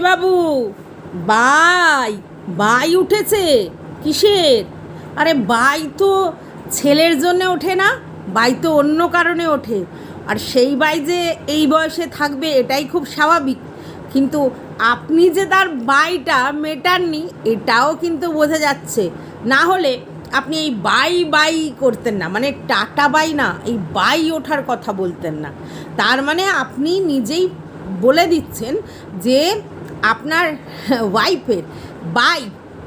বাবু। Bye bye উঠেছে। কিসের? আরে বাই তো ছেলের জন্য ওঠে না, বাই তো অন্য কারণে ওঠে। আর সেই বাই যে এই বয়সে থাকবে এটাই খুব স্বাভাবিক। কিন্তু আপনি যে তার বাইটা মেটাননি, এটাও কিন্তু বোঝা যাচ্ছে। না হলে আপনি এই বাই বাই করতেন না মানে টাটা বাই না, এই বাই ওঠার কথা বলতেন না। তার মানে আপনি নিজেই বলে দিচ্ছেন যে আপনার ওয়াইফের বাই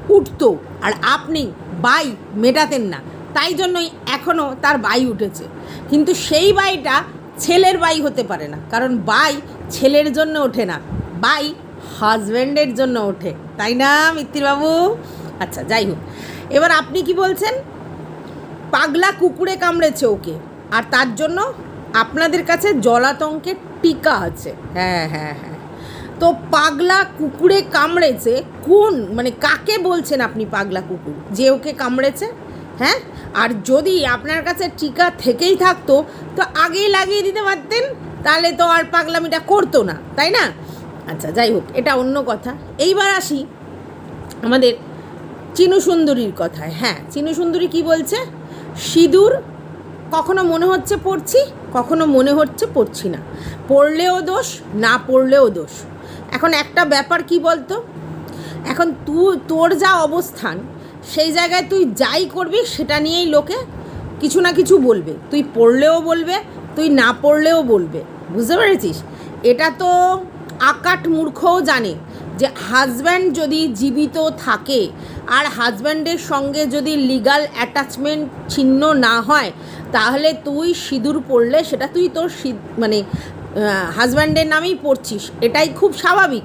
উঠতো আর আপনি বাই মেটাতেন না। তাই জন্যই এখনও তার বাই উঠেছে। কিন্তু সেই বাইটা ছেলের বাই হতে পারে না। কারণ বাই ছেলের জন্য ওঠে না, বাই হাজব্যান্ডের জন্য ওঠে। তাই না, মিত্তিরবাবু? আচ্ছা যাই হোক। এবার আপনি কি বলছেন? পাগলা কুকুরে কামড়েছে ওকে। আর তার জন্য আপনাদের কাছে জলাতঙ্কের টিকা আছে। হ্যাঁ হ্যাঁ হ্যাঁ। তো পাগলা কুকুরে কামড়েছে কোন মানে কাকে বলছেন আপনি পাগলা কুকুর? যে ওকে কামড়েছে? হ্যাঁ? আর যদি আপনার কাছে টিকা থেকেই থাকতো, তো আগেই লাগিয়ে দিতে পারতেন, তাহলে তো আর পাগলামিটা করতো না, তাই না? আচ্ছা যাই হোক, এটা অন্য কথা। এইবার আসি আমাদের চিনু সুন্দরীর কথায়। হ্যাঁ চিনু সুন্দরী কি বলছে? সিঁদুর কখনো মনে হচ্ছে পড়ছি, কখনো মনে হচ্ছে পড়ছি না। পড়লেও দোষ, না পড়লেও দোষ। এখন একটা ব্যাপার কি বলতো? এখন তুই, তোর যা অবস্থান, সেই জায়গায় তুই যাই করবি, সেটা নিয়েই লোকে কিছু না কিছু বলবে। তুই পড়লেও বলবে, তুই না পড়লেও বলবে। বুঝতে পেরেছিস? এটা তো আকাট মূর্খও জানে যে হাজব্যান্ড যদি জীবিত থাকে আর হাজব্যান্ডের সঙ্গে যদি লিগাল অ্যাটাচমেন্ট ছিন্ন না হয়, তাহলে তুই সিঁদুর পড়লে সেটা তুই তোর মানে হাজব্যান্ডের নামেই পড়ছিস, এটাই খুব স্বাভাবিক।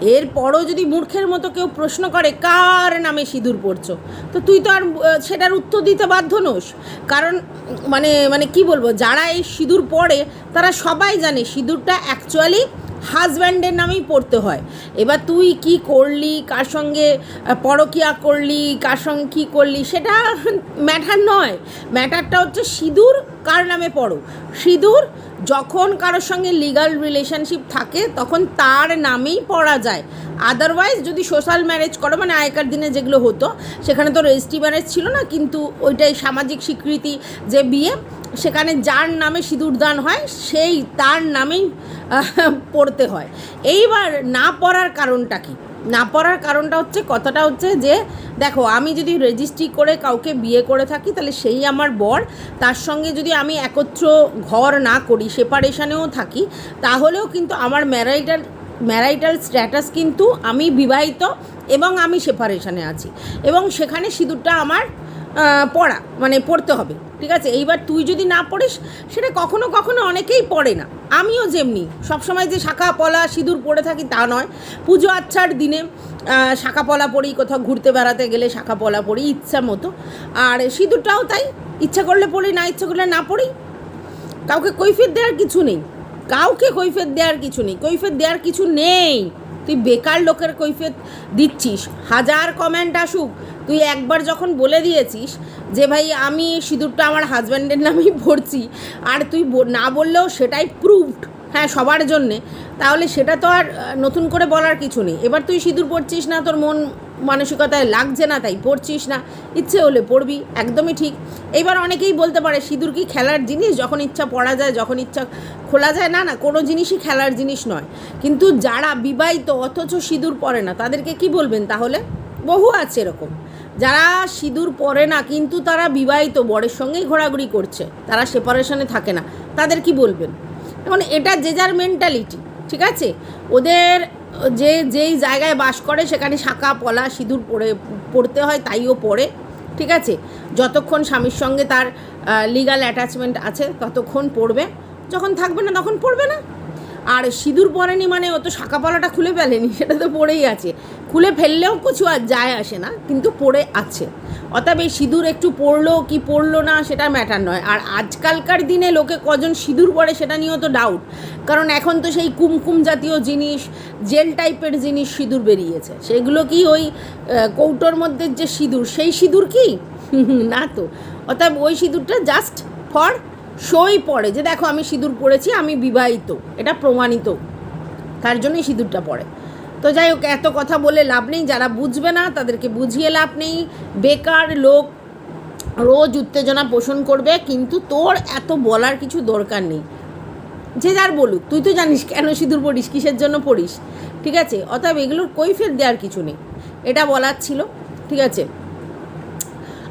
এরপরও যদি মূর্খের মতো কেউ প্রশ্ন করে, কার নামে সিঁদুর পড়ছো? তো তুই তো আর সেটার উত্তর দিতে বাধ্য নোস। কারণ মানে মানে কি বলব, যারা এই সিঁদুর পড়ে, তারা সবাই জানে সিঁদুরটা অ্যাকচুয়ালি হাজব্যান্ডের নামেই পড়তে হয়। এবার তুই কি করলি, কার সঙ্গে পরকিয়া করলি, কার সঙ্গে কী করলি, সেটা ম্যাটার নয়। ম্যাটারটা হচ্ছে সিঁদুর কার নামে পড়ো? সিঁদুর? যখন কারোর সঙ্গে লিগাল রিলেশনশিপ থাকে, তখন তার নামেই পড়া যায়। আদারওয়াইজ যদি সোশ্যাল ম্যারেজ করো মানে আগেকার দিনে যেগুলো হতো, সেখানে তো রেজিস্ট্রি ম্যারেজ ছিল না, কিন্তু ওইটাই সামাজিক স্বীকৃতি যে বিয়ে, সেখানে যার নামে সিঁদুর দান হয়, সেই তার নামেই পড়তে হয়। এইবার না পড়ার কারণটা কি? না পড়ার কারণটা হচ্ছে, কথাটা হচ্ছে যে, দেখো, আমি যদি রেজিস্ট্রি করে কাউকে বিয়ে করে থাকি, তাহলে সেই আমার বর, তার সঙ্গে যদি আমি একত্র ঘর না করি সেপারেশানেও থাকি, তাহলেও কিন্তু আমার ম্যারাইটাল ম্যারাইটাল স্ট্যাটাস কিন্তু আমি বিবাহিত এবং আমি সেপারেশানে আছি। এবং সেখানে সিঁদুরটা আমার পড়া মানে পড়তে হবে, ঠিক আছে? এইবার তুই যদি না পড়িস, সেটা কখনো কখনো অনেকেই পড়ে না। আমিও যেমনি, সবসময় যে শাখা পলা সিঁদুর পড়ে থাকি তা নয়। পুজো আচ্ছার দিনে শাখা পলা পড়ি, কোথাও ঘুরতে বেড়াতে গেলে শাখা পলা পড়ি, ইচ্ছা মতো। আর সিঁদুরটাও তাই, ইচ্ছা করলে পড়ি, না ইচ্ছা করলে না পড়ি। কাউকে কৈফিয়ত দেওয়ার কিছু নেই। কাউকে কৈফিয়ত দেওয়ার কিছু নেই। কৈফিয়ত দেওয়ার কিছু নেই। তুই বেকার লোকের কৈফিয়ত দিচ্ছিস। হাজার কমেন্ট আসুক তুই একবার যখন বলে দিয়েছিস যে ভাই আমি সিঁদুরটা আমার হাজব্যান্ডের নামেই পড়ছি, আর তুই না বললেও সেটাই প্রুভড হ্যাঁ সবার জন্যে, তাহলে সেটা তো আর নতুন করে বলার কিছু নেই। এবার তুই সিঁদুর পড়ছিস না, তোর মন মানসিকতায় লাগছে না, তাই পড়ছিস না, ইচ্ছে হলে পড়বি, একদমই ঠিক। এইবার অনেকেই বলতে পারে, সিঁদুর কি খেলার জিনিস? যখন ইচ্ছা পড়া যায়, যখন ইচ্ছা খোলা যায়, না না, কোনো জিনিসই খেলার জিনিস নয়। কিন্তু যারা বিবাহিত অথচ সিঁদুর পরে না, তাদেরকে কি বলবেন তাহলে? বহু আছে এরকম। যারা সিঁদুর পরে না, কিন্তু তারা বিবাহিত, বরের সঙ্গেই ঘোরাঘুরি করছে। তারা সেপারেশনে থাকে না। তাদের কি বলবেন? এখন এটা যে যার মেন্টালিটি ঠিক আছে? ওদের যে, যেই জায়গায় বাস করে, সেখানে শাখা, পলা, সিঁদুর পরে পড়তে হয়, তাইও পড়ে ঠিক আছে? যতক্ষণ স্বামীর সঙ্গে তার লিগাল অ্যাটাচমেন্ট আছে, ততক্ষণ পড়বে যখন থাকবে না, তখন পড়বে না। আর সিঁদুর পরেনি মানে ও তো শাখা পলাটা খুলে ফেলেনি, সেটা তো পড়েই আছে। খুলে ফেললেও কিছু আর যায় আসে না, কিন্তু পড়ে আছে। অতএব এই সিঁদুর একটু পড়ল কি পড়ল না সেটা ম্যাটার নয়। আর আজকালকার দিনে লোকে কজন সিঁদুর পড়ে সেটা নিয়েও তো ডাউট কারণ এখন তো সেই কুমকুম জাতীয় জিনিস জেল টাইপের জিনিস সিঁদুর বেরিয়েছে। সেগুলো কি ওই কৌটোর মধ্যে যে সিঁদুর, সেই সিঁদুর কি? না তো। অতএব ওই সিঁদুরটা জাস্ট ফর সই পড়ে, যে দেখো আমি সিঁদুর পড়েছি, আমি বিবাহিত, এটা প্রমাণিত। তার জন্যই সিঁদুরটা পড়ে। তো যাই হোক, এত কথা বলে লাভ নেই, যারা বুঝবে না, তাদেরকে বুঝিয়ে লাভ নেই। বেকার লোক রোজ উত্তেজনা পোষণ করবে, কিন্তু তোর এত বলার কিছু দরকার নেই। যে যার বলুক, তুই তো জানিস কেন সিঁদুর পড়িস, কিসের জন্য পড়িস, ঠিক আছে? অতএব এগুলোর কৈফের দেওয়ার কিছু নেই। এটা বলার ছিল, ঠিক আছে?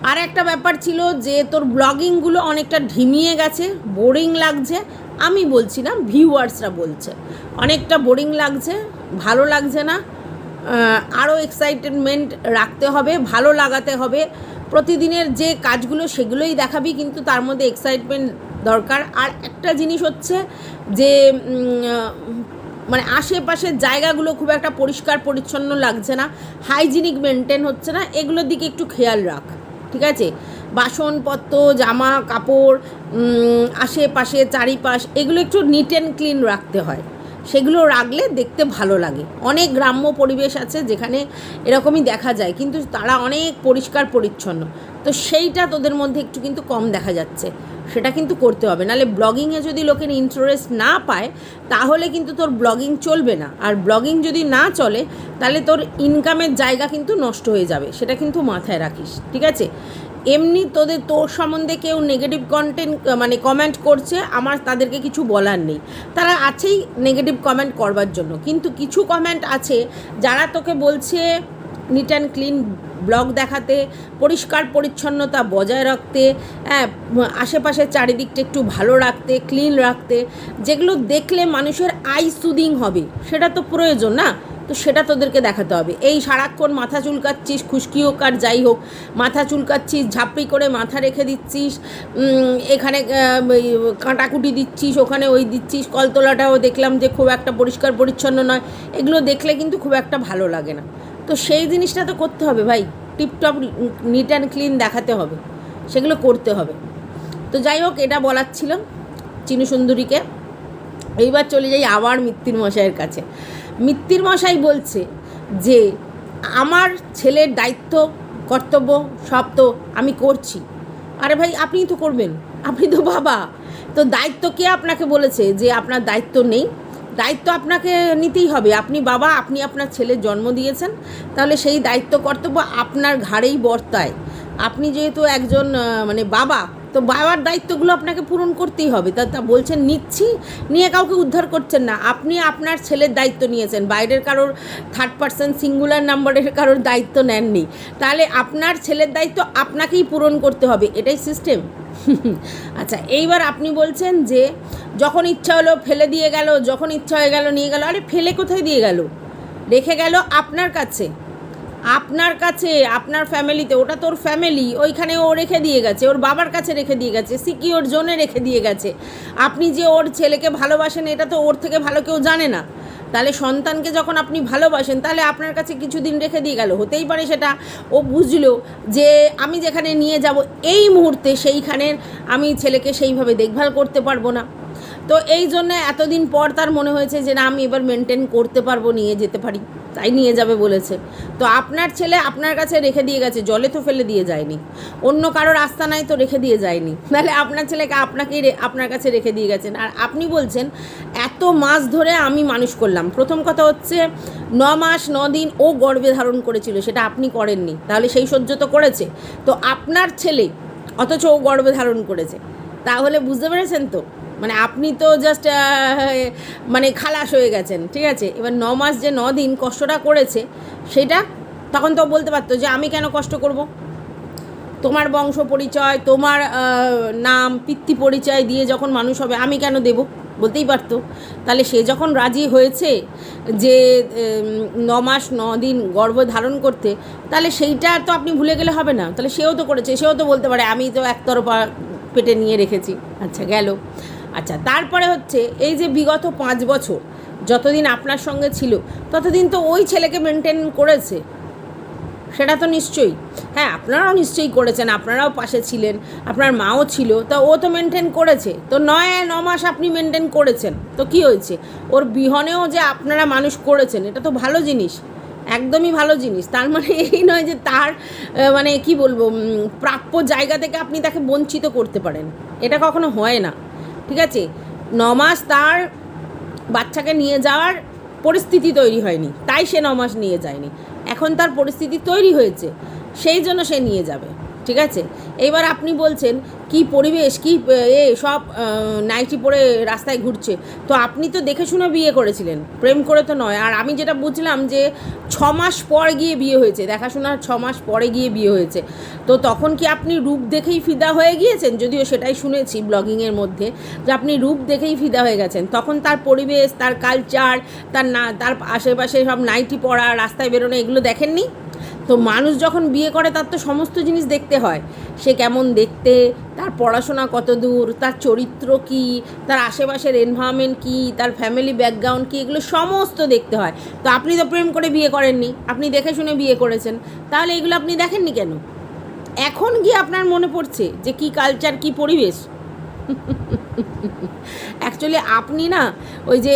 আর একটা ব্যাপার ছিল যে তোর ব্লগিংগুলো অনেকটা ঢিমিয়ে গেছে, বোরিং লাগছে, আমি বলছি না, ভিউয়ার্সরা বলছে। অনেকটা বোরিং লাগছে, ভালো লাগছে না আরও এক্সাইটেডমেন্ট রাখতে হবে, ভালো লাগাতে হবে। প্রতিদিনের যে কাজগুলো সেগুলোই দেখাবি, কিন্তু তার মধ্যে এক্সাইটমেন্ট দরকার। আর একটা জিনিস হচ্ছে যে মানে আশেপাশের জায়গাগুলো খুব একটা পরিষ্কার, পরিচ্ছন্ন লাগছে না হাইজিনিক মেনটেন হচ্ছে না, এগুলোর দিকে একটু খেয়াল রাখ। ঠিক আছে? বাসনপত্র জামা কাপড় আশেপাশে চারিপাশ, এগুলো একটু নিট অ্যান্ড ক্লিন রাখতে হয়। সেগুলো রাখলে দেখতে ভালো লাগে। অনেক গ্রাম্য পরিবেশ আছে যেখানে এরকমই দেখা যায়, কিন্তু তারা অনেক পরিষ্কার পরিচ্ছন্ন। তো সেইটা তোদের মধ্যে একটু কিন্তু কম দেখা যাচ্ছে। সেটা কিন্তু করতে হবে। নাহলে ব্লগিংয়ে যদি লোকের ইন্টারেস্ট না পায়, তাহলে কিন্তু তোর ব্লগিং চলবে না। আর ব্লগিং যদি না চলে তাহলে তোর ইনকামের জায়গা কিন্তু নষ্ট হয়ে যাবে। সেটা কিন্তু মাথায় রাখিস, ঠিক আছে? এমনি তোদের, তোর সম্বন্ধে কেউ নেগেটিভ কন্টেন্ট মানে কমেন্ট করছে, আমার তাদেরকে কিছু বলার নেই। তারা আছেই নেগেটিভ কমেন্ট করবার জন্য। কিন্তু কিছু কমেন্ট আছে, যারা তোকে বলছে নিট অ্যান্ড ক্লিন ব্লগ দেখাতে, পরিষ্কার পরিচ্ছন্নতা বজায় রাখতে হ্যাঁ আশেপাশের চারিদিকটা একটু ভালো রাখতে ক্লিন রাখতে, যেগুলো দেখলে মানুষের আই সুদিং হবে, সেটা তো প্রয়োজন না? তো সেটা তোদেরকে দেখাতে হবে। এই সারাক্ষণ মাথা চুলকাচ্ছিস, খুশকি হোক আর যাই হোক, মাথা চুলকাচ্ছিস, ঝাপড়ি করে মাথা রেখে দিচ্ছিস এখানে কাঁটাকুটি দিচ্ছিস, ওখানে ওই দিচ্ছিস, কলতলাটাও দেখলাম যে খুব একটা পরিষ্কার পরিচ্ছন্ন নয়, এগুলো দেখলে কিন্তু খুব একটা ভালো লাগে না। তো সেই জিনিসটা তো করতে হবে ভাই। টিপটপ নিট অ্যান্ড ক্লিন দেখাতে হবে। সেগুলো করতে হবে। তো যাই হোক, এটা বলার ছিল চিনু সুন্দরীকে। এইবার চলে যাই আবার মিত্তির মশাইয়ের কাছে। মিত্তির মশাই বলছে যে, আমার ছেলের দায়িত্ব, কর্তব্য সব তো আমি করছি। আরে ভাই, আপনিই তো করবেন। আপনি তো বাবা। তো দায়িত্ব কে আপনাকে বলেছে যে, আপনার দায়িত্ব নেই? দায়িত্ব আপনাকে নিতেই হবে। আপনি বাবা, আপনি আপনার ছেলের জন্ম দিয়েছেন, তাহলে সেই দায়িত্ব কর্তব্য আপনার ঘাড়েই বর্তায়। আপনি যেহেতু একজন মানে বাবা তো বাবার দায়িত্বগুলো আপনাকে পূরণ করতেই হবে। তা তা বলছেন, নিচ্ছি, নিয়ে কাউকে উদ্ধার করছেন না। আপনি আপনার ছেলের দায়িত্ব নিয়েছেন। বাইরের কারোর থার্ড পার্সন সিঙ্গুলার নাম্বারের কারোর দায়িত্ব নেননি। তাহলে আপনার ছেলের দায়িত্ব আপনাকেই পূরণ করতে হবে। এটাই সিস্টেম আচ্ছা এইবার আপনি বলছেন যে, যখন ইচ্ছা হলো ফেলে দিয়ে গেল, যখন ইচ্ছা হয়ে গেল, নিয়ে গেল, আরে ফেলে কোথায় দিয়ে গেল? রেখে গেল আপনার কাছে। আপনার কাছে, আপনার ফ্যামিলিতে, ওটা তোর ফ্যামিলি, ওইখানে ও রেখে দিয়ে গেছে, ওর বাবার কাছে রেখে দিয়ে গেছে সিকিওর জোনে রেখে দিয়ে গেছে। আপনি যে ওর ছেলেকে ভালোবাসেন, এটা তো ওর থেকে ভালো কেউ জানে না। তাহলে সন্তানকে যখন আপনি ভালোবাসেন, তাহলে আপনার কাছে কিছুদিন রেখে দিয়ে গেল। হতেই পারে সেটা ও বুঝলো যে আমি যেখানে নিয়ে যাব, এই মুহূর্তে সেইখানের আমি ছেলেকে সেইভাবে দেখভাল করতে পারব না। তো এই জন্য এতদিন পর তার মনে হয়েছে যে না, আমি এবার মেনটেন করতে পারব, নিয়ে যেতে পারি। তাই নিয়ে যাবে বলেছে। তো আপনার ছেলে আপনার কাছে রেখে দিয়ে গেছে, জলে তো ফেলে দিয়ে যায়নি। অন্য কারোর রাস্তা নাই তো রেখে দিয়ে যায়নি। তাহলে আপনার ছেলেকে আপনাকেই আপনার কাছে রেখে দিয়ে গেছেন। আর আপনি বলছেন, এত মাস ধরে আমি মানুষ করলাম। প্রথম কথা হচ্ছে, ন মাস, ন দিন ও গর্বে ধারণ করেছিল, সেটা আপনি করেননি। তাহলে সেই সহ্য তো করেছে। তো আপনার ছেলে, অথচ ও গর্ভে ধারণ করেছে। তাহলে বুঝতে পেরেছেন তো? মানে আপনি তো জাস্ট মানে খালাস হয়ে গেছেন, ঠিক আছে? এবার ন মাস যে ন দিন কষ্টটা করেছে, সেটা তখন তো বলতে পারতো যে আমি কেন কষ্ট করব? তোমার বংশ পরিচয়, তোমার নাম, পিতৃ পরিচয় দিয়ে যখন মানুষ হবে, আমি কেন দেব? বলতেই পারতো। তাহলে সে যখন রাজি হয়েছে যে ন মাস ন দিন গর্ভ ধারণ করতে, তাহলে সেইটা তো আপনি ভুলে গেলে হবে না। তাহলে সেও তো করেছে, সেও তো বলতে পারে, আমি তো একতরফা পেটে নিয়ে রেখেছি। আচ্ছা গেল। আচ্ছা তারপরে হচ্ছে এই যে বিগত পাঁচ বছর যতদিন আপনার সঙ্গে ছিল, ততদিন তো ওই ছেলেকে মেনটেন করেছে। সেটা তো নিশ্চয়ই। হ্যাঁ আপনারাও নিশ্চয়ই করেছেন, আপনারাও পাশে ছিলেন, আপনার মাও ছিল, তা ও তো মেনটেন করেছে। তো নয়, ন মাস আপনি মেনটেন করেছেন। তো কি হয়েছে? ওর বিহনেও যে আপনারা মানুষ করেছেন, এটা তো ভালো জিনিস। একদমই ভালো জিনিস। তার মানে এই নয় যে তার মানে কি বলব প্রাপ্য জায়গা থেকে আপনি তাকে বঞ্চিত করতে পারেন। এটা কখনো হয় না। ঠিক আছে? নমাস তার বাচ্চাকে নিয়ে যাওয়ার পরিস্থিতি তৈরি হয়নি। তাই সে নমাস নিয়ে যায়নি। এখন তার পরিস্থিতি তৈরি হয়েছে। সেই জন্য সে নিয়ে যাবে। ঠিক আছে? এবার আপনি বলছেন, কি পরিবেশ, কি, এ সব নাইটি পরে রাস্তায় ঘুরছে। তো আপনি তো দেখে শুনে বিয়ে করেছিলেন। প্রেম করে তো নয়। আর আমি যেটা বুঝলাম যে, ছ মাস পর গিয়ে বিয়ে হয়েছে। দেখাশোনার ছ মাস পরে গিয়ে বিয়ে হয়েছে। তো তখন কি আপনি রূপ দেখেই ফিদা হয়ে গিয়েছেন? যদিও সেটাই শুনেছি ব্লগিংয়ের মধ্যে, যে আপনি রূপ দেখেই ফিদা হয়ে গেছেন। তখন তার পরিবেশ, তার কালচার তার না, তার আশেপাশে সব নাইটি পরা, রাস্তায় বেরোনো, এগুলো দেখেননি? তো মানুষ যখন বিয়ে করে, তার তো সমস্ত জিনিস দেখতে হয়। সে কেমন দেখতে, তার পড়াশোনা কত দূর, তার চরিত্র কি, তার আশেপাশের এনভায়রনমেন্ট কি, তার ফ্যামিলি ব্যাকগ্রাউন্ড কি, এগুলো সমস্ত দেখতে হয়। তো আপনি তো প্রেম করে বিয়ে করেননি, আপনি দেখে শুনে বিয়ে করেছেন। তাহলে এগুলো আপনি দেখেননি কেন? এখন গিয়ে আপনার মনে পড়ছে যে কি কালচার কি পরিবেশ? অ্যাকচুয়ালি আপনি না ওই যে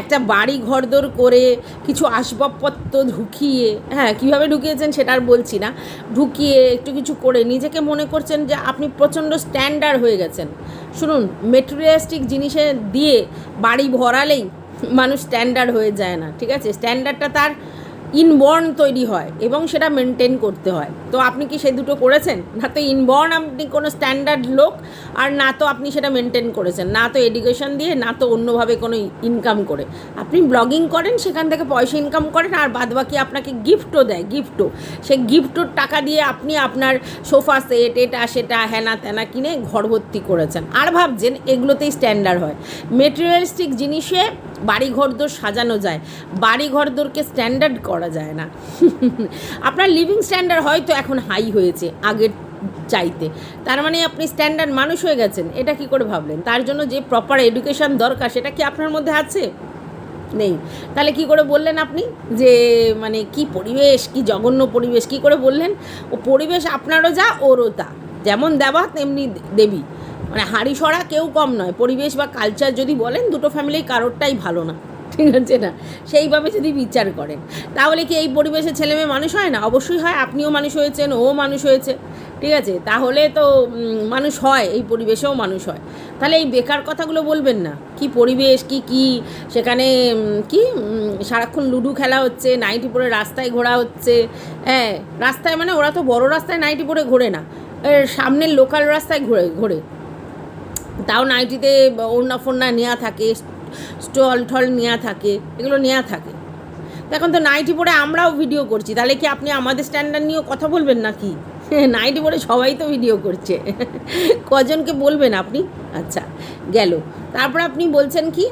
একটা বাড়ি ঘরদোর করে কিছু আসবাবপত্র ঢুকিয়ে হ্যাঁ কীভাবে ঢুকিয়েছেন সেটা আর বলছি না। ঢুকিয়ে একটু কিছু করে নিজেকে মনে করছেন যে আপনি প্রচণ্ড স্ট্যান্ডার্ড হয়ে গেছেন। শুনুন মেটেরিয়ালিস্টিক জিনিসে দিয়ে বাড়ি ভরালেই মানুষ স্ট্যান্ডার্ড হয়ে যায় না, ঠিক আছে? স্ট্যান্ডার্ডটা তার ইনবর্ন তৈরি হয় এবং সেটা মেনটেন করতে হয়। তো আপনি কি সে দুটো করেছেন? না তো ইনবর্ন আপনি কোনো স্ট্যান্ডার্ড লোক, আর না তো আপনি সেটা মেনটেন করেছেন। না তো এডুকেশন দিয়ে, না তো অন্যভাবে কোনো ইনকাম করে। আপনি ব্লগিং করেন, সেখান থেকে পয়সা ইনকাম করেন, আর বাদবাকি আপনাকে গিফটও দেয় গিফটও সেই গিফটোর টাকা দিয়ে আপনি আপনার সোফা সেট, এটা, সেটা হ্যানা ত্যানা কিনে ঘর ভর্তি করেছেন। আর ভাবছেন এগুলোতেই স্ট্যান্ডার্ড হয়। মেটেরিয়ালিস্টিক জিনিসে বাড়ি ঘরদোর সাজানো যায় বাড়ি ঘরদোরকে স্ট্যান্ডার্ড করা যায় না। আপনার লিভিং স্ট্যান্ডার্ড হয়তো এখন হাই হয়েছে আগের চাইতে, তার মানে আপনি স্ট্যান্ডার্ড মানুষ হয়ে গেছেন, এটা কি করে ভাবলেন? তার জন্য যে প্রপার এডুকেশন দরকার, সেটা কি আপনার মধ্যে আছে? নেই। তাহলে কি করে বললেন আপনি? যে মানে কি পরিবেশ, কি জঘন্য পরিবেশ, কি করে বললেন? ও পরিবেশ আপনারও যা, ওরও তা। যেমন দেবা তেমনি দেবী। মানে হাড়ি সরা কেউ কম নয়। পরিবেশ বা কালচার যদি বলেন, দুটো ফ্যামিলির কারোরটাই ভালো না। ঠিক আছে না? সেইভাবে যদি বিচার করেন। তাহলে কি এই পরিবেশে ছেলে মেয়ে মানুষ হয় না? অবশ্যই হয়। আপনিও মানুষ হয়েছেন, ও মানুষ হয়েছে। ঠিক আছে? তাহলে তো মানুষ হয়। এই পরিবেশেও মানুষ হয়। তাহলে এই বেকার কথাগুলো বলবেন না। কি পরিবেশ, কি কি? সেখানে কি? সারাক্ষণ লুডো খেলা হচ্ছে, নাইটি পরে রাস্তায় ঘোরা হচ্ছে। হ্যাঁ রাস্তায় মানে ওরা তো বড় রাস্তায় নাইটি পরে ঘোরে না। সামনের লোকাল রাস্তায় ঘোরে ঘোরে। তাও নাইটিতে ওড়না ফোড়না নেওয়া থাকে, স্টল ঠল নেওয়া থাকে, এগুলো নেওয়া থাকে। এখন তো নাইটি পরে আমরাও ভিডিও করছি, তাহলে কি আপনি আমাদের স্ট্যান্ডার্ড নিয়েও কথা বলবেন নাকি? নাইটি পরে সবাই তো ভিডিও করছে। কজনকে বলবেন আপনি? আচ্ছা গেল। তারপর আপনি বলছেন কি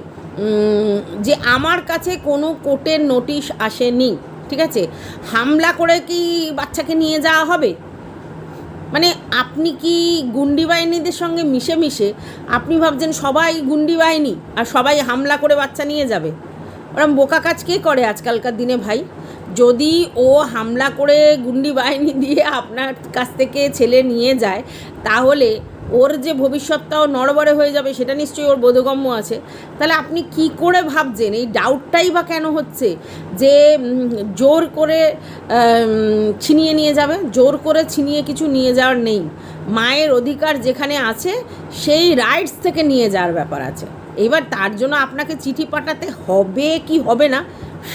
যে আমার কাছে কোনো কোর্টের নোটিশ আসেনি, ঠিক আছে? হামলা করে কি বাচ্চাকে নিয়ে যাওয়া হবে? মানে আপনি কি গুন্ডি বাহিনীদের সঙ্গে মিশে মিশে আপনি ভাবছেন সবাই গুন্ডি বাহিনী আর সবাই হামলা করে বাচ্চা নিয়ে যাবে? ওরম বোকা কাজ কে করে আজকালকার দিনে ভাই? যদি ও হামলা করে গুন্ডি বাহিনী দিয়ে আপনার কাছ থেকে ছেলে নিয়ে যায়, তাহলে ওর যে ভবিষ্যৎটাও নড়বড়ে হয়ে যাবে, সেটা নিশ্চয়ই ওর বোধগম্য আছে। তাহলে আপনি কি করে ভাবছেন? এই ডাউটটাই বা কেন হচ্ছে? যে জোর করে ছিনিয়ে নিয়ে যাবে, জোর করে ছিনিয়ে কিছু নিয়ে যাওয়ার নেই। মায়ের অধিকার যেখানে আছে, সেই রাইটস থেকে নিয়ে যাওয়ার ব্যাপার আছে। এবার তার জন্য আপনাকে চিঠি পাঠাতে হবে কি হবে না,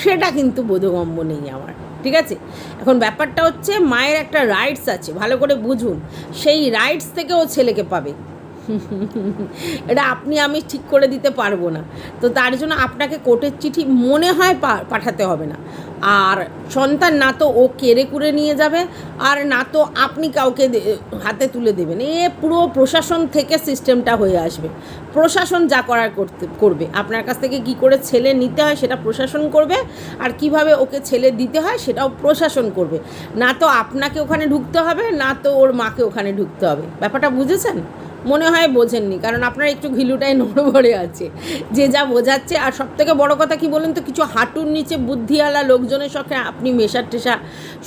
সেটা কিন্তু বোধগম্য নেই আমার। ঠিক আছে? এখন ব্যাপারটা হচ্ছে মায়ের একটা রাইটস আছে, ভালো করে বুঝুন। সেই রাইটস থেকে ও ছেলেকে পাবে। এটা আপনি আমি ঠিক করে দিতে পারব না। তো তার জন্য আপনাকে কোর্টের চিঠি মনে হয় পাঠাতে হবে না। আর সন্তান না তো ও কেড়ে কুড়ে নিয়ে যাবে, আর না তো আপনি কাউকে হাতে তুলে দেবেন। এ পুরো প্রশাসন থেকে সিস্টেমটা হয়ে আসবে। প্রশাসন যা করার করতে, করবে। আপনার কাছ থেকে কি করে ছেলে নিতে হয় সেটা প্রশাসন করবে, আর কীভাবে ওকে ছেলে দিতে হয় সেটাও প্রশাসন করবে। না তো আপনাকে ওখানে ঢুকতে হবে, না তো ওর মাকে ওখানে ঢুকতে হবে। ব্যাপারটা বুঝেছেন? মনে হয় বোঝেননি, কারণ আপনার একটু ঘিলুটাই নড়বড়ে আছে। যে যা বোঝাচ্ছে, আর সব থেকে বড়ো কথা কি বলুন তো, কিছু হাঁটুর নিচে বুদ্ধিওয়ালা লোকজনের সঙ্গে আপনি মেশার টেশা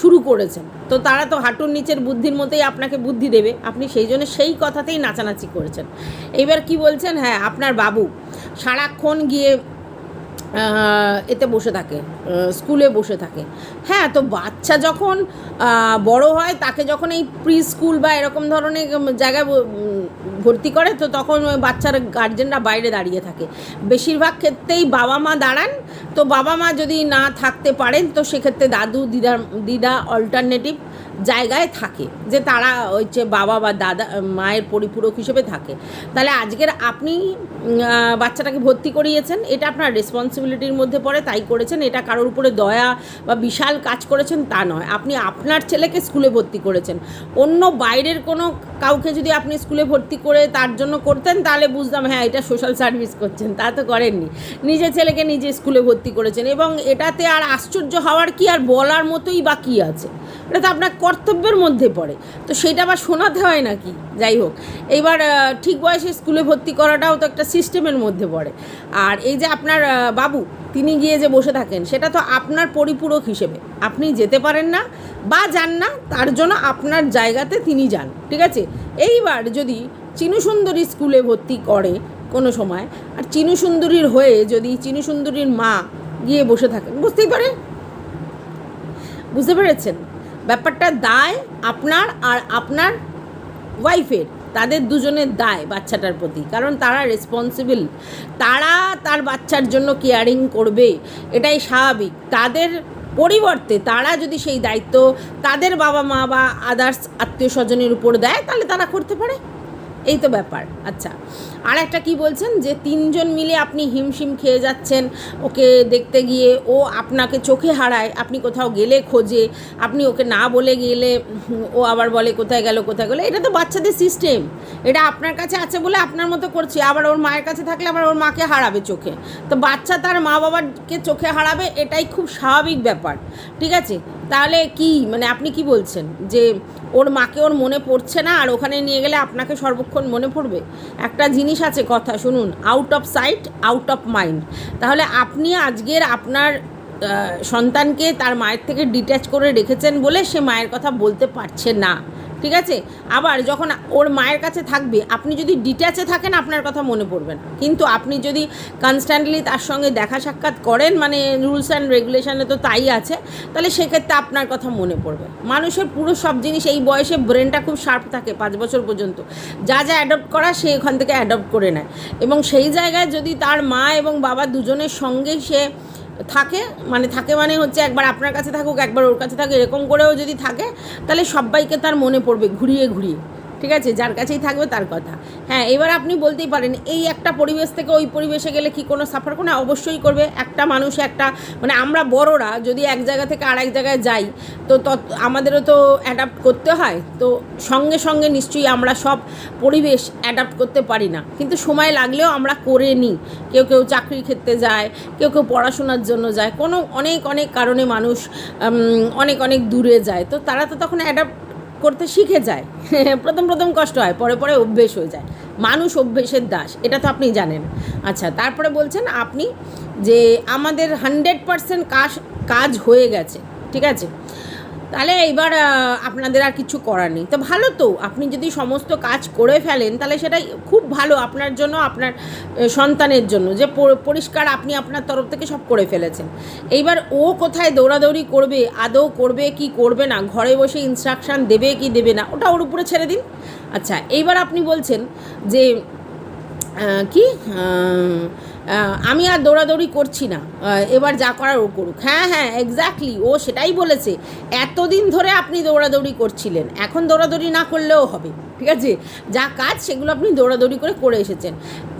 শুরু করেছেন। তো তারা তো হাঁটুর নিচের বুদ্ধির মতোই আপনাকে বুদ্ধি দেবে, আপনি সেই জন্য সেই কথাতেই নাচানাচি করেছেন। এবার কি বলছেন হ্যাঁ আপনার বাবু সারাক্ষণ গিয়ে এতে বসে থাকে স্কুলে বসে থাকে। হ্যাঁ তো বাচ্চা যখন বড় হয়, তাকে যখন এই প্রি স্কুল বা এরকম ধরনের জায়গায় ভর্তি করে, তো তখন ওই বাচ্চার গার্জেনরা বাইরে দাঁড়িয়ে থাকে। বেশিরভাগ ক্ষেত্রেই বাবা মা দাঁড়ান, তো বাবা মা যদি না থাকতে পারেন, তো সেক্ষেত্রে দাদু দিদা দিদা অল্টারনেটিভ জায়গায় থাকে, যে তারা হচ্ছে বাবা বা দাদা, মায়ের পরিপূরক হিসেবে থাকে। তাহলে আজকের আপনি বাচ্চাটাকে ভর্তি করিয়েছেন, এটা আপনার রেসপন্সিবিলিটির মধ্যে পড়ে, তাই করেছেন, এটা কারোর উপরে দয়া বা বিশাল কাজ করেছেন তা নয়। আপনি আপনার ছেলেকে স্কুলে ভর্তি করেছেন। অন্য বাইরের কোনো কাউকে যদি আপনি স্কুলে ভর্তি করে তার জন্য করতেন, তাহলে বুঝতাম হ্যাঁ এটা সোশ্যাল সার্ভিস করছেন, তা তো করেননি। নিজের ছেলেকে নিজে স্কুলে ভর্তি করেছেন এবং এটাতে আর আশ্চর্য হওয়ার কি আর বলার মতোই বা কী আছে? এটা তো আপনার কর্তব্যের মধ্যে পড়ে। তো সেটা আবার শোনাতে হয় নাকি? যাই হোক এইবার ঠিক বয়সে স্কুলে ভর্তি করাটাও তো একটা সিস্টেমের মধ্যে পড়ে। আর এই যে আপনার বাবু, তিনি গিয়ে যে বসে থাকেন, সেটা তো আপনার পরিপূরক হিসেবে। আপনি যেতে পারেন না বা যান না, তার জন্য আপনার জায়গাতে তিনি যান, ঠিক আছে? এইবার যদি চিনু সুন্দরী স্কুলে ভর্তি করে কোনো সময়, আর চিনু সুন্দরীর হয়ে যদি চিনু সুন্দরীর মা গিয়ে বসে থাকেন, বুঝতেই পারে? বুঝতে পেরেছেন? ব্যাপারটা দায় আপনার আর আপনার ওয়াইফের, তাদের দুজনের দায় বাচ্চাটার প্রতি। কারণ তারা রেসপন্সিবল তারা তার বাচ্চার জন্য কেয়ারিং করবে, এটাই স্বাভাবিক। তাদের পরিবর্তে তারা যদি সেই দায়িত্ব তাদের বাবা মা বা আদার্স আত্মীয় স্বজনের উপর দেয়, তাহলে তারা করতে পারে। এই তো ব্যাপার আচ্ছা। আর একটা কি বলছেন যে তিনজন মিলে আপনি হিমশিম খেয়ে যাচ্ছেন, ওকে দেখতে গিয়ে ও আপনাকে চোখে হারায়, আপনি কোথাও গেলে খোঁজে, আপনি ওকে না বলে গেলে ও আবার বলে কোথায় গেল, কোথায় গেলো, এটা তো বাচ্চাদের সিস্টেম এটা আপনার কাছে আছে বলে আপনার মতো করছে, আবার ওর মায়ের কাছে থাকলে আবার ওর মাকে হারাবে চোখে। তো বাচ্চা তার মা বাবাকে চোখে হারাবে, এটাই খুব স্বাভাবিক ব্যাপার, ঠিক আছে? তাহলে কি মানে আপনি কি বলছেন? যে ওর মাকে ওর মনে পড়ছে না, আর ওখানে নিয়ে গেলে আপনাকে সর্বক্ষণ মনে পড়বে? একটা জিনিস আছে কথা, শুনুন out of sight out of mind তাহলে আপনি আজকের আপনার সন্তানকে তার মায়ের থেকে ডিট্যাচ করে রেখেছেন বলে সে মায়ের কথা বলতে পারছে না। ঠিক আছে? আবার যখন ওর মায়ের কাছে থাকবে, আপনি যদি ডিট্যাচে থাকেন, আপনার কথা মনে পড়বে না। কিন্তু আপনি যদি কনস্ট্যান্টলি তার সঙ্গে দেখা সাক্ষাৎ করেন মানে রুলস অ্যান্ড রেগুলেশনে তো তাই আছে, তাহলে সেক্ষেত্রে আপনার কথা মনে পড়বে। মানুষের পুরো সব জিনিস, এই বয়সে ব্রেনটা খুব শার্প থাকে পাঁচ বছর পর্যন্ত। যা যা অ্যাডপ্ট করা, সে ওখান থেকে অ্যাডপ্ট করে নেয়। এবং সেই জায়গায় যদি তার মা এবং বাবা দুজনের সঙ্গেই সে থাকে মানে থাকে মানে হচ্ছে একবার আপনার কাছে থাকুক, একবার ওর কাছে থাকুক, এরকম করেও যদি থাকে, তাহলে সবাইকে তার মনে পড়বে, ঘুরিয়ে ঘুরিয়ে। ঠিক আছে? যার কাছেই থাকবে তার কথা। হ্যাঁ এবার আপনি বলতেই পারেন, এই একটা পরিবেশ থেকে ওই পরিবেশে গেলে কি কোনো সাফার কোনো অবশ্যই করবে। একটা মানুষ, একটা মানে আমরা বড়রা যদি এক জায়গা থেকে আরেক জায়গায় যাই, তো তত আমাদেরও তো অ্যাডাপ্ট করতে হয়। তো সঙ্গে সঙ্গে নিশ্চয়ই আমরা সব পরিবেশ অ্যাডাপ্ট করতে পারি না। কিন্তু সময় লাগলেও আমরা করে নিই। কেউ কেউ চাকরির ক্ষেত্রে যায়, কেউ কেউ পড়াশোনার জন্য যায়। কোনো অনেক অনেক কারণে মানুষ অনেক অনেক দূরে যায়। তো তারা তো তখন অ্যাডাপ্ট করতে শিখে যায়। প্রথম প্রথম কষ্ট হয়, পরে পরে অভ্যেস হয়ে যায়। মানুষ অভ্যেসের দাস, এটা তো আপনি জানেন। আচ্ছা তারপরে বলছেন আপনি যে আমাদের হান্ড্রেড পারসেন্ট কাজ কাজ হয়ে গেছে, ঠিক আছে? তাহলে এবার আপনাদের আর কিছু করার নেই। তো ভালো তো, আপনি যদি সমস্ত কাজ করে ফেলেন, তাহলে সেটাই খুব ভালো আপনার জন্য, আপনার সন্তানের জন্য, যে পরিষ্কার আপনি আপনার তরফ থেকে সব করে ফেলেছেন। এইবার ও কোথায় দৌড়াদৌড়ি করবে, আদৌ করবে, কি করবে না, ঘরে বসে ইনস্ট্রাকশান দেবে, কি দেবে না, ওটা ওর উপরে ছেড়ে দিন। আচ্ছা এইবার আপনি বলছেন যে কি আমি আর দৌড়াদৌড়ি করছি না। এবার যা করার ও করুক। হ্যাঁ হ্যাঁ এক্স্যাক্টলি ও সেটাই বলেছে। এতদিন ধরে আপনি দৌড়াদৌড়ি করছিলেন। এখন দৌড়াদৌড়ি না করলেও হবে। ঠিক আছে? যা কাজ সেগুলো আপনি দৌড়াদৌড়ি করে করে এসেছেন।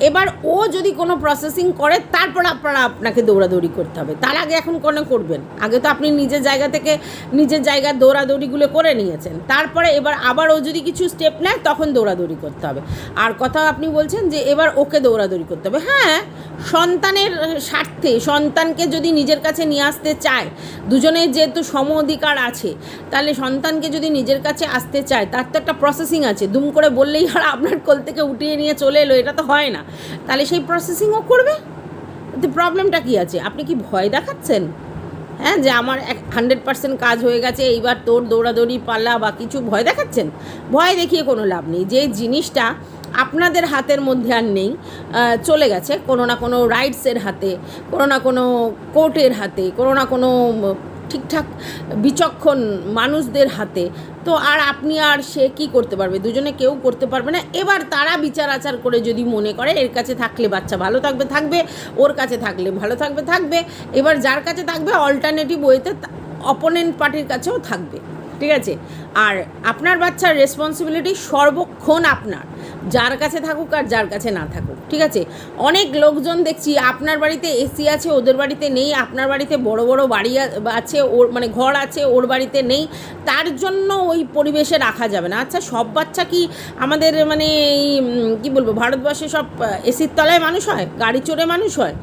এবার ও যদি কোনো প্রসেসিং করে, তারপর আপনারা আপনাকে দৌড়াদৌড়ি করতে হবে। তার আগে এখন কোনো করবেন? আগে তো আপনি নিজের জায়গা থেকে নিজের জায়গার দৌড়াদৌড়িগুলো করে নিয়েছেন। তারপরে এবার আবার ও যদি কিছু স্টেপ নেয়, তখন দৌড়াদৌড়ি করতে হবে। আর কথা আপনি বলছেন যে এবার ওকে দৌড়াদৌড়ি করতে হবে। হ্যাঁ সন্তানের স্বার্থে, সন্তানকে যদি নিজের কাছে নিয়ে আসতে চায় দুজনের যেহেতু সম অধিকার আছে, তাহলে সন্তানকে যদি নিজের কাছে আসতে চায়, তার তো একটা প্রসেসিং আছে। দুম করে বললেই আর আপনার কোল থেকে উঠিয়ে নিয়ে চলে এলো, এটা তো হয় না। তাহলে সেই প্রসেসিংও করবে? তো প্রবলেমটা কী আছে? আপনি কি ভয় দেখাচ্ছেন? হ্যাঁ যে আমার এক হান্ড্রেড পার্সেন্ট কাজ হয়ে গেছে, এইবার তোর দৌড়াদৌড়ি পাল্লা বা কিছু ভয় দেখাচ্ছেন? ভয় দেখিয়ে কোনো লাভ নেই। যে জিনিসটা আপনাদের হাতের মধ্যে আর নেই চলে গেছে, কোনো না কোনো রাইটসের হাতে, কোনো না কোনো কোর্টের হাতে, কোনো না কোনো ঠিকঠাক বিচক্ষণ মানুষদের হাতে। তো আর আপনি আর সে কি করতে পারবে? দুজনে কেউ করতে পারবে না। এবার তারা বিচার আচার করে যদি মনে করে, এর কাছে থাকলে বাচ্চা ভালো থাকবে থাকবে, ওর কাছে থাকলে ভালো থাকবে থাকবে। এবার যার কাছে থাকবে অল্টারনেটিভ ওয়েতে অপোনেন্ট পার্টির কাছেও থাকবে। ঠিক আছে? আর আপনার বাচ্চার রেসপন্সিবিলিটি সর্বক্ষণ আপনার। যার কাছে থাকুক আর যার কাছে না থাকুক, ঠিক আছে? অনেক লোকজন দেখছি, আপনার বাড়িতে এসি আছে, ওদের বাড়িতে নেই, আপনার বাড়িতে বড় বড় বাড়ি আছে, ওর মানে ঘর আছে, ওর বাড়িতে নেই, তার জন্য ওই পরিবেশে রাখা যাবে না। আচ্ছা সব বাচ্চা কি আমাদের মানে এই কী বলব, ভারতবর্ষে সব এসির তলায় মানুষ হয়? গাড়ি চড়ে মানুষ হয়?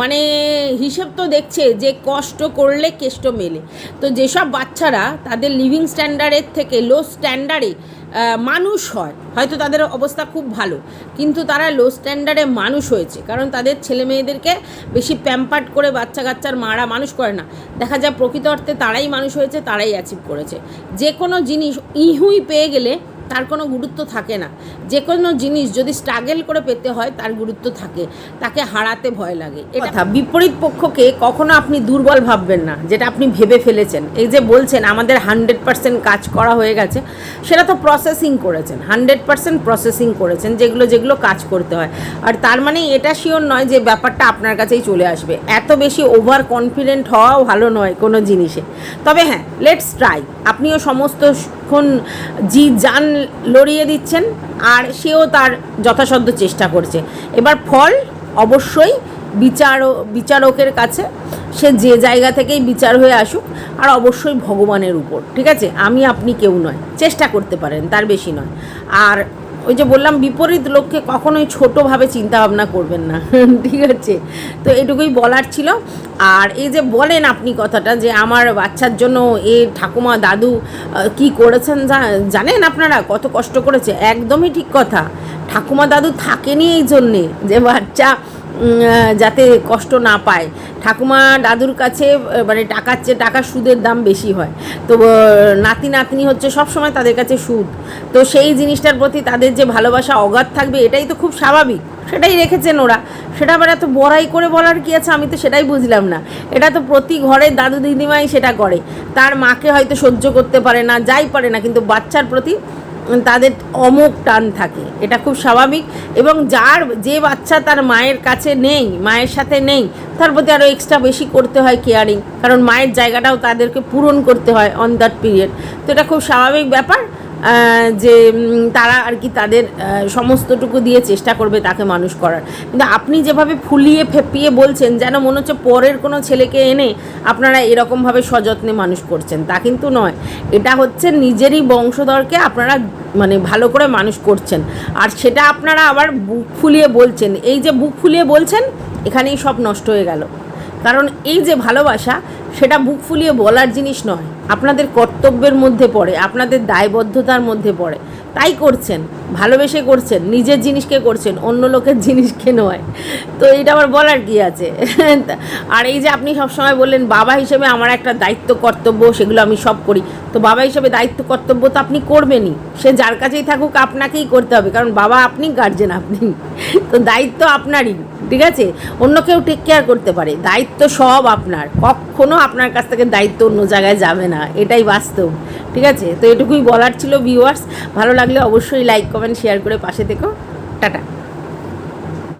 মানে হিসেব তো দেখছে যে কষ্ট করলে কেষ্ট মেলে। তো যেসব বাচ্চারা তাদের লিভিং স্ট্যান্ডার্ডের থেকে লো স্ট্যান্ডার্ডে মানুষ হয়। হয়তো তাদের অবস্থা খুব ভালো, কিন্তু তারা লো স্ট্যান্ডার্ডে মানুষ হয়েছে। কারণ তাদের ছেলে মেয়েদেরকে বেশি প্যাম্পার্ড করে বাচ্চা কাচ্চার মারা মানুষ করে না। দেখা যায় প্রকৃত অর্থে তারাই মানুষ হয়েছে, তারাই অ্যাচিভ করেছে। যে কোনো জিনিস ইহুই পেয়ে গেলে তার কোনো গুরুত্ব থাকে না। যে কোনো জিনিস যদি স্ট্রাগেল করে পেতে হয়, তার গুরুত্ব থাকে। তাকে হারাতে ভয় লাগে। এটা বিপরীত পক্ষকে কখনো আপনি দুর্বল ভাববেন না, যেটা আপনি ভেবে ফেলেছেন। এই যে বলছেন, আমাদের হান্ড্রেড পার্সেন্ট কাজ করা হয়ে গেছে, সেটা তো প্রসেসিং করেছেন হান্ড্রেড পার্সেন্ট প্রসেসিং করেছেন, যেগুলো যেগুলো কাজ করতে হয়। আর তার মানে এটা শিওর নয় যে ব্যাপারটা আপনার কাছেই চলে আসবে। এত বেশি ওভার কনফিডেন্ট হওয়াও ভালো নয় কোনো জিনিসে। তবে হ্যাঁ লেটস ট্রাই আপনিও সমস্তক্ষণ জি যান লড়িয়ে দিচ্ছেন আর সেও তার যথাসাধ্য চেষ্টা করছে। এবার ফল অবশ্যই বিচার বিচারকের কাছে। সে যে জায়গা থেকেই বিচার হয়ে আসুক, আর অবশ্যই ভগবানের উপর। ঠিক আছে? আমি আপনি কেউ নয়। চেষ্টা করতে পারেন, তার বেশি নয়। আর ওই যে বললাম, বিপরীত লোককে কখনোই ছোটোভাবে চিন্তা ভাবনা করবেন না। ঠিক আছে? তো এটুকুই বলার ছিল। আর এই যে বলেন আপনি কথাটা যে আমার বাচ্চার জন্য এ ঠাকুমা, দাদু কি করেছেন জানেন আপনারা কত কষ্ট করেছে? একদমই ঠিক কথা। ঠাকুমা, দাদু থাকেনি এই জন্যে যে বাচ্চা যাতে কষ্ট না পায়। ঠাকুমা দাদুর কাছে মানে টাকার চেয়ে টাকার সুদের দাম বেশি হয়। তো নাতি নাতনি হচ্ছে সব সময় তাদের কাছে সুদ। তো সেই জিনিসটার প্রতি তাদের যে ভালোবাসা, অগাধ থাকবে, এটাই তো খুব স্বাভাবিক। সেটাই রেখেছেন ওরা। সেটা আবার এত বড়াই করে বলার কি আছে? আমি তো সেটাই বুঝলাম না। এটা তো প্রতি ঘরের দাদু দিদিমাই সেটা করে। তার মাকে হয়তো সহ্য করতে পারে না, যাই পারে না, কিন্তু বাচ্চার প্রতি তাদের অমোক টান থাকে। এটা খুব স্বাভাবিক এবং যার যে বাচ্চা তার মায়ের কাছে নেই, মায়ের সাথে নেই, তার প্রতি আরও এক্সট্রা বেশি করতে হয় কেয়ারিং কারণ মায়ের জায়গাটাও তাদেরকে পূরণ করতে হয় অন দ্যাট পিরিয়ড তো এটা খুব স্বাভাবিক ব্যাপার। যে তারা আর কি তাদের সমস্তটুকু দিয়ে চেষ্টা করবে তাকে মানুষ করার। কিন্তু আপনি যেভাবে ফুলিয়ে ফেপিয়ে বলছেন, যেন মনে হচ্ছে পরের কোনো ছেলেকে এনে আপনারা এরকমভাবে সযত্নে মানুষ করছেন, তা কিন্তু নয়। এটা হচ্ছে নিজেরই বংশধরকে আপনারা মানে ভালো করে মানুষ করছেন। আর সেটা আপনারা আবার বুক ফুলিয়ে বলছেন। এই যে বুক ফুলিয়ে বলছেন, এখানেই সব নষ্ট হয়ে গেল। কারণ এই যে ভালোবাসা সেটা বুক ফুলিয়ে বলার জিনিস নয়। আপনাদের কর্তব্যের মধ্যে পড়ে, আপনাদের দায়বদ্ধতার মধ্যে পড়ে। তাই করছেন, ভালোবেসে করছেন, নিজের জিনিসকে করছেন, অন্য লোকের জিনিসকে নয়। তো এটা আবার বলার কি আছে? আর এই যে আপনি সবসময় বললেন, বাবা হিসেবে আমার একটা দায়িত্ব কর্তব্য, সেগুলো আমি সব করি। তো বাবা হিসেবে দায়িত্ব কর্তব্য তো আপনি করবেনই। সে যার কাছেই থাকুক, আপনাকেই করতে হবে। কারণ বাবা আপনি গার্জেন আপনি। তো দায়িত্ব আপনারই। ঠিক আছে? অন্য কেউ টেক কেয়ার করতে পারে। দায়িত্ব সব আপনার। কখনো আপনার কাছ থেকে দায়িত্ব অন্য জায়গায় যাবে না। এটাই বাস্তব। ঠিক আছে? তো এটুকুই বলার ছিল ভিউয়ার্স ভালো লাগলে অবশ্যই লাইক কমেন্ট শেয়ার করে পাশে থেকো। টাটা।